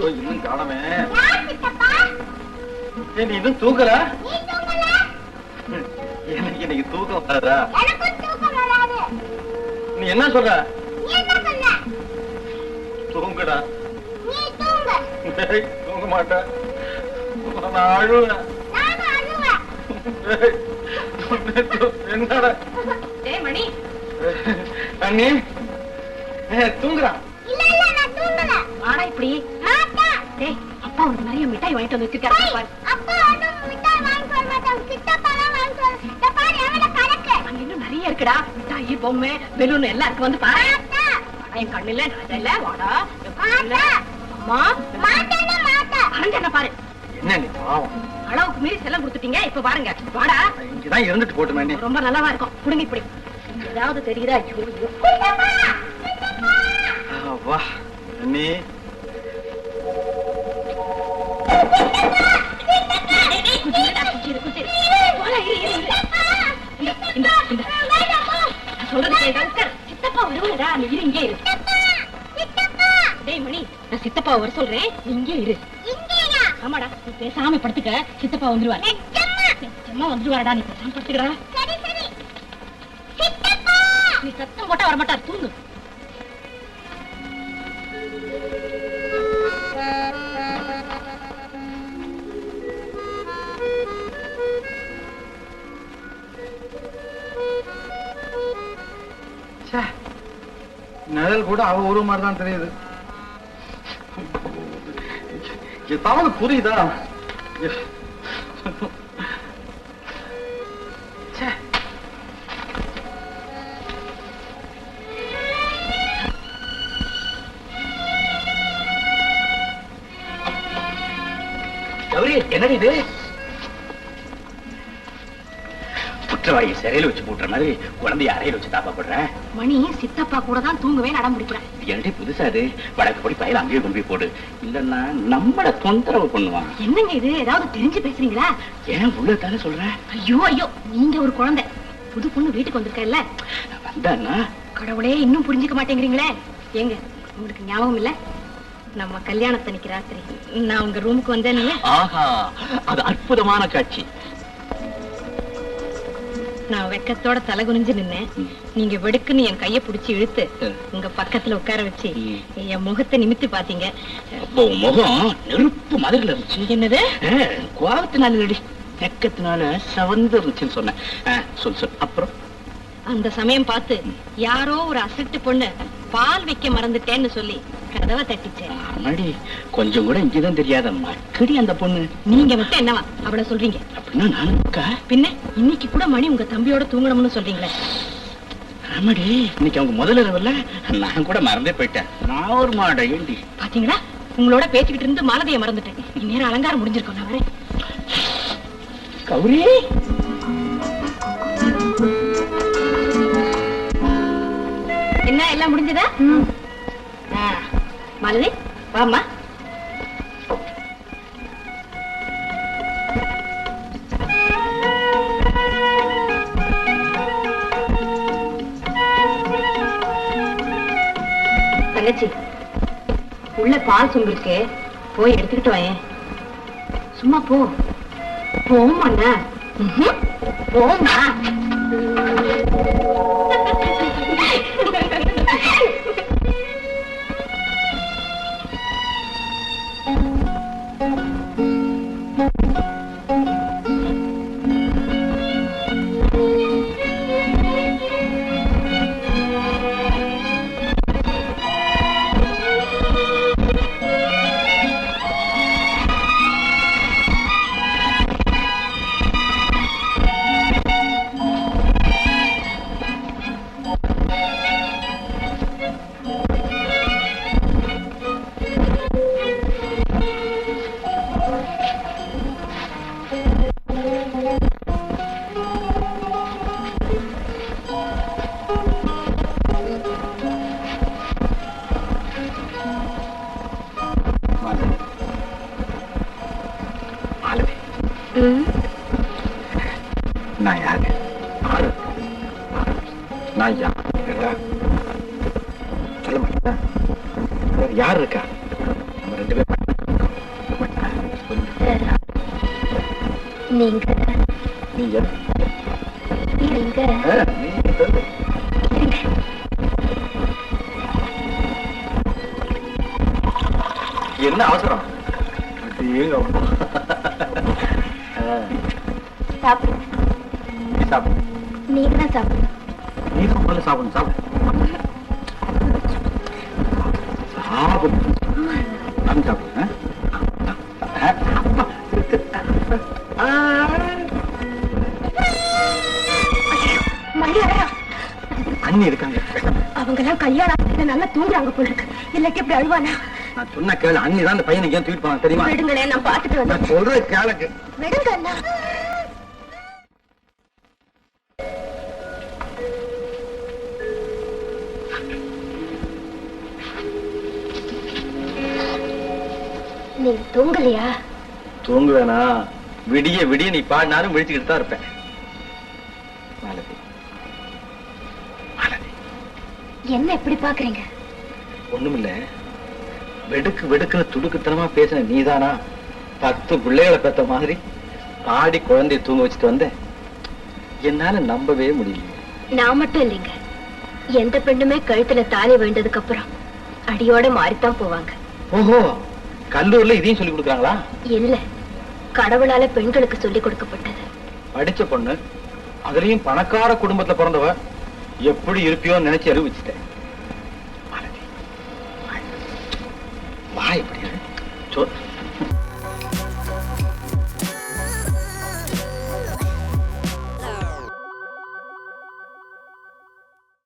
ஐயோ இன்னும் காணமே. நீ இன்னும் தூக்கல நீ தூங்கல? எனக்கு இன்னைக்கு தூக்கம் வராதா? நீ என்ன சொல்ற? நீ என்ன சொன்ன தூங்குடா. நீ தூங்கு. மாட்டேன். நான் அழுவேன். என்னடா? மணி. அண்ணி. தூங்குறான் இல்ல இல்ல நான் தூங்கல. வாடா இப்படி. அப்பா உனக்கு நிறைய மிட்டாய் வாங்கிட்டு வந்து வச்சிருக்காரு. பாரு அப்பா ஒண்ணும் மிட்டாய் வாங்கிட்டு வர மாட்டாங்க சித்தப்பா தான் வாங்கிட்டு வர இந்த பாரு எவ்வளவு கணக்கு. அங்க இன்னும் நிறைய இருக்குடா. மிட்டாய் பொம்மை பெலூன் எல்லாம் இருக்கு வந்து பாரு. என் கண்ணுல இல்ல. வாடா. அம்மா. மாட்டேன்னா என்ன பாரு. என்ன நீ பாவம்? அளவுக்கு மீறி செல்லம் கொடுத்துட்டீங்க. இப்ப பாருங்க. வாடா. இங்கதான் இருந்துட்டு போட்டுமே ரொம்ப நல்லாவா இருக்கும். புடுங்க இப்படி ஏதாவது தெரியுதா? ஐயோ, வா அண்ணி. சித்தப்பா வர சொல்றேன் நீ இங்கே இரு ஆமாடா நீ பேசாம படுத்துக்க சித்தப்பா வந்துருவாரு நிஜமா நிஜமா வந்துருவாடா நீ பேசாம படுத்துக்கடா நீ சத்தம் போட்டா வரமாட்டார் தூங்கு நிழல் கூட அவ ஒரு மாதிரி தான் தெரியுது. ஏதாவது புரியுதா? என்னடி இது? குற்றவாளி சிறையில வச்சு போட்டுற மாதிரி குழந்தைய அறையில வச்சு தாப்பப்படுறேன் மணி சித்தப்பா கூட தான் தூங்குவேன் அடம் பிடிக்கிறேன். என்னடி புதுசா அது வழக்கப்படி பயில அங்கேயே கொண்டு போய் போடு. இல்லன்னா நம்மள தொந்தரவு பண்ணுவான். என்னங்க இது? ஏதாவது தெரிஞ்சு பேசுறீங்களா? ஏன் உள்ளதானே சொல்றேன் ஐயோ ஐயோ நீங்க ஒரு குழந்தை. புது பொண்ணு வீட்டுக்கு வந்திருக்கல வந்தான்னா? கடவுளே இன்னும் புரிஞ்சுக்க மாட்டேங்கிறீங்களே. ஏங்க உங்களுக்கு ஞாபகம் இல்ல? நம்ம கல்யாணத்தன்னைக்கு ராத்திரி நான் உங்க ரூமுக்கு வந்தேன் ஆஹா அது அற்புதமான காட்சி. நான் வெக்கத்தோட தலை குனிஞ்சு நின்னேன். நீங்க வெடுக்குன்னு என் கைய புடிச்சு இழுத்து உங்க பக்கத்துல உட்கார வச்சு என் முகத்தை நிமித்தி பாத்தீங்க அப்போ முகம் நெருப்பு மாதிரில இருந்துச்சு. என்னது? கோபத்தினால இல்லடி வெக்கத்தினால சவந்து இருந்துச்சுன்னு சொன்னேன். சொல் சொல். அப்புறம்? அந்த சமயம் பார்த்து யாரோ ஒரு அசட்டு பொண்ணு பால் வைக்க மறந்துட்டேன்னு சொல்லி கதவை தட்டிச்சேன். கொஞ்சம் கூட இங்கதான் தெரியாத மக்கடி அந்த பொண்ணு. நீங்க மட்டும் என்னவா? அவள சொல்றீங்க. அப்படின்னா நானும் பின்ன இன்னைக்கு கூட மணி உங்க தம்பியோட தூங்கணும்னு சொல்றீங்களே. ஆமாடி இன்னைக்கு அவங்க முதல்ல இரவுல நான் கூட மறந்தே போயிட்டேன். நான் ஒரு மாட ஏண்டி? பாத்தீங்களா? உங்களோட பேசிக்கிட்டு இருந்து மாலதைய மறந்துட்டேன். இந்நேரம் அலங்காரம் முடிஞ்சிருக்கும் நான் வரேன். கௌரி? எல்லாம் முடிஞ்சதா? ஆ, மாலதி வாம்மா. தங்கச்சி உள்ள பால் சொம்பு இருக்கு போய் எடுத்துக்கிட்டு வாயேன். சும்மா போ. போமாண்ணா போமா நான் யாரு. நான் யாரு? சொல்ல மாட்டேன் யார் இருக்கா? நம்ம ரெண்டு பேரும் நீங்க? நீங்க. என்ன அவசரம்? அடேங்கப்பா. சாப்பிடுங்க சாப்பிடு. நீங்க தான் சாப்பிடணும் நீ சாப்பிடணும் சாப்பிடு. சாப்பிடு. நான் சாப்பிடு ஆ? ஆ, அப்பா. ஆ. மரியாதையா அண்ணி இருக்காங்க. அவங்க எல்லாம் கல்யாணம் நல்லா தூங்குறாங்க போல இருக்கு. இல்லாட்டி இப்படி அழுவானா? நான் சொன்ன கேளு அண்ணி தான் அந்த பையனுக்கு ஏன் தூக்கிட்டு போனாங்க தெரியுமா? நான் பாத்துட்டு வந்தேன். சொல்றது கேளுங்க விடுங்க அண்ணா. நீங்க தூங்கலையா? தூங்குவேனா? விடிய விடிய நீ பாடினாலும் விழிச்சுக்கிட்டு தான் இருப்பேன். மாலதி மாலதி என்ன எப்படி பாக்குறீங்க ஒண்ணுமில்ல. வெடுக்கு வெடுக்குன்னு துடுக்குத்தனமா பேசின நீதானா? பத்து பிள்ளைகளை பெத்த மாதிரி பாடி குழந்தைய தூங்க வச்சுட்டு வந்த என்னால நம்பவே முடியல. நான் மட்டும் இல்லைங்க. எந்த பெண்ணுமே கழுத்துல தாலி வேண்டதுக்கு அப்புறம் அடியோட மாறித்தான் போவாங்க. ஓஹோ கல்லூரில இதையும் சொல்லி கொடுக்குறாங்களா? இல்ல கடவுளால பெண்களுக்கு சொல்லி கொடுக்கப்பட்டது. படிச்ச பொண்ணு அதுலயும் பணக்கார குடும்பத்துல பிறந்தவ எப்படி இருப்பியோன்னு நினைச்சு அறிவிச்சிட்டேன். மாலதி, வாய். வாய் இப்படி இரு. சொல்